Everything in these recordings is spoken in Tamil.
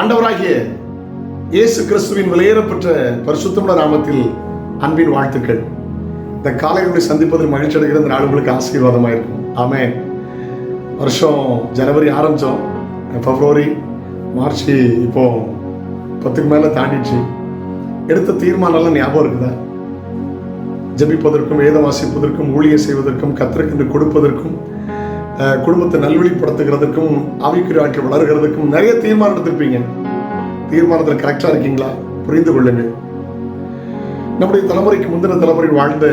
ஆண்டவராகிய இயேசு கிறிஸ்துவின் விலையேறப்பெற்ற பரிசுத்தமுள்ள நாமத்தில் அன்பின் வாழ்த்துக்கள். இந்த காலையுடைய சந்திப்பதில் மகிழ்ச்சி அடைகிற இந்த நாள் உங்களுக்கு ஆசீர்வாதமாக இருக்கும் ஆமே வருஷம் ஜனவரி ஆரம்பித்தோம் பிப்ரவரி மார்ச் இப்போ பத்துக்கு மேலே தாண்டிடுச்சு. எடுத்த தீர்மானம்லாம் ஞாபகம் இருக்குதா? ஜெபிப்பதற்கும் வேதம் வாசிப்பதற்கும் ஊழியம் செய்வதற்கும் கத்திரக்கென்று கொடுப்பதற்கும் குடும்பத்தை நல்வழிப்படுத்துகிறதுக்கும் ஆவிக்குரிய வாழ்க்கை வளர்கிறதுக்கும் நிறைய தீர்மானம் எடுத்திருப்பீங்க. தீர்மானத்தில் கரெக்டாக இருக்கீங்களா? புரிந்து கொள்ளுங்கள் நம்முடைய தலைமுறைக்கு முந்தின தலைமுறை வாழ்ந்த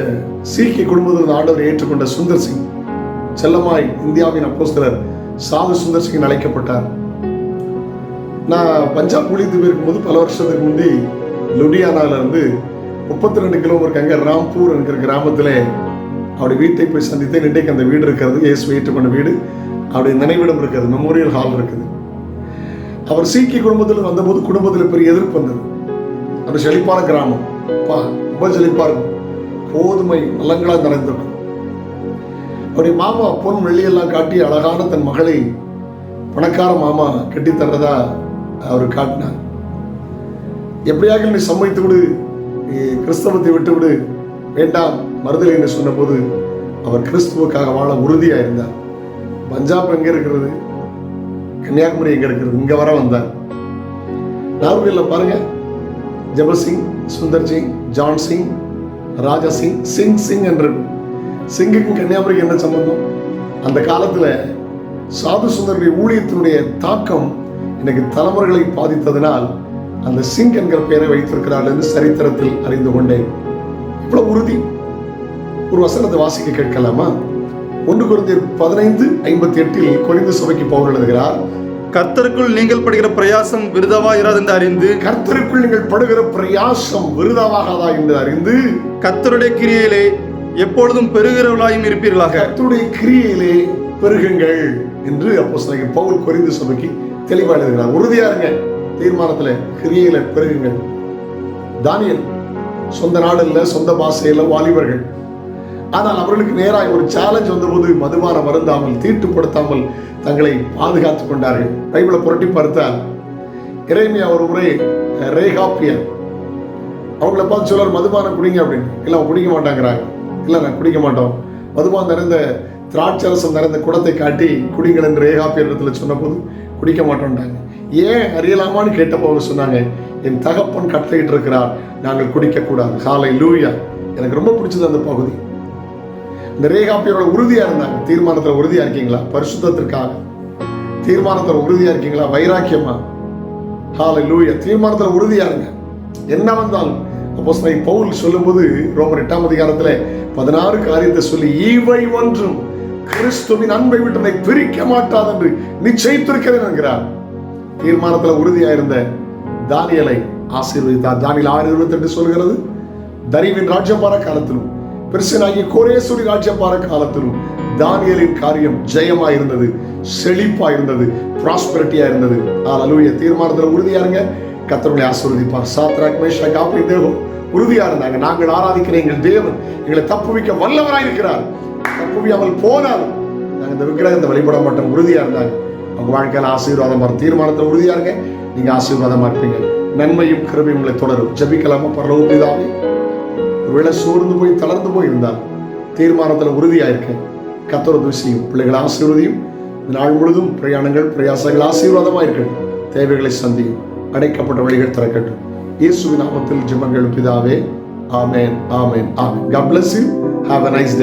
சீக்கிய குடும்பத்தில் ஆண்டவர் ஏற்றுக்கொண்ட சுந்தர் சிங் செல்லமாய் இந்தியாவின் அப்போஸ்தலர் சாது சுந்தர் சிங் அழைக்கப்பட்டார். நான் பஞ்சாப் ஊழியத்துக்கு இருக்கும்போது பல வருஷத்துக்கு முந்தி லுடியானால இருந்து முப்பத்தி ரெண்டு கிலோமீட்டருக்கு அங்கே ராம்பூர் என்கிற கிராமத்தில் அவருடைய வீட்டை போய் சந்தித்தேன் இன்றைக்கு அந்த வீடு இருக்கிறது இயேசு ஏற்றுக்கொண்ட வீடு. அவருடைய நினைவிடம் இருக்கிறது மெமோரியல் ஹால் இருக்குது. அவர் சீக்கிய குடும்பத்தில் வந்தபோது குடும்பத்தில் பெரிய எதிர்ப்பு வந்தது. அது செழிப்பான கிராமம் பா ரொம்ப செழிப்பா இருக்கும். கோதுமை நலங்களா நிறைந்திருக்கும். அவருடைய மாமா பொன் வெள்ளியெல்லாம் காட்டி அழகான தன் மகளை பணக்கார மாமா கட்டி தர்றதா அவர் காட்டினார். எப்படியாக நீ சம்மதித்து விடு நீ கிறிஸ்தவத்தை விட்டு விடு வேண்டாம். மறுதலை என்று சொன்னபோது அவர் கிறிஸ்துவுக்காக வாழ உறுதியா இருந்தார் பஞ்சாப் எங்க இருக்கிறது? கன்னியாகுமரி எங்க இருக்கிறது? இங்க வர வந்தார். நார்வேல பாருங்க. ஜபசிங் சுந்தர் சிங் ஜான் சிங் ராஜா சிங் சிங் சிங் என்று சிங்குக்கும் கன்னியாகுமரிக்கு என்ன சம்பந்தம்? அந்த காலத்துல சாது சுந்தருடைய ஊழியத்தினுடைய தாக்கம் எனக்கு தலைமுறைகளை பாதித்ததினால் அந்த சிங் என்கிற பெயரை வைத்திருக்கிறார் என்று சரித்திரத்தில் அறிந்து கொண்டேன். இவ்வளவு உறுதி. ஒரு வசனத்தை வாசிக்க கேட்கலாமா? ஒன்று குருந்தியர் பதினைந்து ஐம்பத்தி எட்டில் குறைந்த சபைக்கு பவுல் எழுதுகிறார் கர்த்தருக்குள் நீங்கள் படுகிற பிரயாசம் விருதவா இராதென்று அறிந்து கர்த்தருக்குள் நீங்கள் படுகிற பிரயாசம் விருதாவாகாதா என்று அறிந்து கர்த்தருடைய கிரியையிலே எப்பொழுதும் பெருகிறவளாயும் இருப்பீர்களாக. கர்த்தருடைய கிரியையிலே பெருகுங்கள் என்று அப்போ பவுல் குறைந்த சபைக்கு தெளிவா எழுதுகிறார். உறுதியா இருங்க தீர்மானத்துல கிரியையில பெருகுங்கள். தானியல் சொந்த நாடு இல்ல சொந்த பாஷையில வாலிபர்கள் ஆனால் அவர்களுக்கு நேராக ஒரு சேலஞ்ச் வந்தபோது மதுபானம் வருந்தாமல் தீட்டுப்படுத்தாமல் தங்களை பாதுகாத்துக் கொண்டார்கள். பைபிளை புரட்டி பார்த்தால் இறைமையா ஒரு முறை ரேகாப்பியர். அவங்கள பார்த்து சொல்றார் மதுபானம் குடிங்க அப்படின்னு. இல்லை அவங்க குடிக்க மாட்டாங்கிறாங்க. இல்லை நான் குடிக்க மாட்டோம். மதுபானம் நிறைந்த திராட்சரசம் நிறைந்த குடத்தை காட்டி குடிங்கள் என்று ரேகாப்பியர் இடத்துல சொன்னபோது குடிக்க மாட்டோம்ட்டாங்க ஏன் அறியலாமான்னு கேட்டப்போ போக சொன்னாங்க என் தகப்பன் கட்டளையிட்டு இருக்கிறார் நாங்கள் குடிக்கக்கூடாது. காலை லூயா எனக்கு ரொம்ப பிடிச்சது அந்த பகுதி. இந்த ரேகாப்பியரோட உறுதியா இருந்தாங்க. தீர்மானத்துல உறுதியா இருக்கீங்களா? பரிசுத்தத்திற்காக. தீர்மானத்துல உறுதியா இருக்கீங்களா? வைராக்கியமா? ஹாலை லூயா தீர்மானத்துல உறுதியா இருங்க. என்ன வந்தாலும் அப்போ பவுல் சொல்லும்போது ரோமர் எட்டாம் அதிகாரத்துல பதினாறு காரியத்தை சொல்லி இவை ஒன்றும் கிறிஸ்துவின் அன்பை விட்டு பிரிக்க மாட்டாது என்று நிச்சயித்திருக்கிறேன் என்கிறார். தீர்மானத்துல உறுதியா இருந்த தானியலை ஆசீர்வதித்தார். தானியல் ஆறு இருபத்தி எட்டு சொல்கிறது தரிவின் ராஜபார காலத்திலும் பெருசனாகிய கோரேஸ்வரி ராஜ்யபார காலத்திலும் தானியலின் காரியம் ஜெயமா இருந்தது செழிப்பா இருந்தது ப்ராஸ்பரிட்டியா இருந்தது அலலூய தீர்மானத்துல உறுதியா இருங்க. கத்தருடைய ஆசிர்வதிப்பார். சாத்ராக் மேஷா காப்பி தேவம் உறுதியா இருந்தாங்க. நாங்கள் ஆராதிக்கிற எங்கள் தேவன் எங்களை தப்புவிக்க வல்லவராய் இருக்கிறார். தப்புவியாமல் போனால் நாங்கள் இந்த விக்கிரகத்தை வழிபட மாட்டோம். உறுதியா இருந்தாங்க. உங்க வாழ்க்கையில ஆசீர்வாதமா இருக்கும். தீர்மானத்துல உறுதியா இருங்க. நீங்க ஆசீர்வாதமா இருப்பீங்க. நன்மையும் கிருபையும் உங்களை தொடரும். ஜபிக்கலாமா? பரலோக பிதாவே. ஒருவேளை சோர்ந்து போய் தளர்ந்து போய் இருந்தால் தீர்மானத்தில் உறுதியா இருக்க கத்தோர தூசியும் பிள்ளைகள் ஆசீர்வதியும். நாள் முழுதும் பிரயாணங்கள் பிரயாசங்கள் ஆசீர்வாதமா இருக்கட்டும் தேவைகளை சந்தியும். அடைக்கப்பட்ட வழிகள் திறக்கட்டும். இயேசுவின் நாமத்தில் ஜிமங்கள் பிதாவே. ஆமேன் ஆமேன் ஆமேன். God bless you. Have a nice day.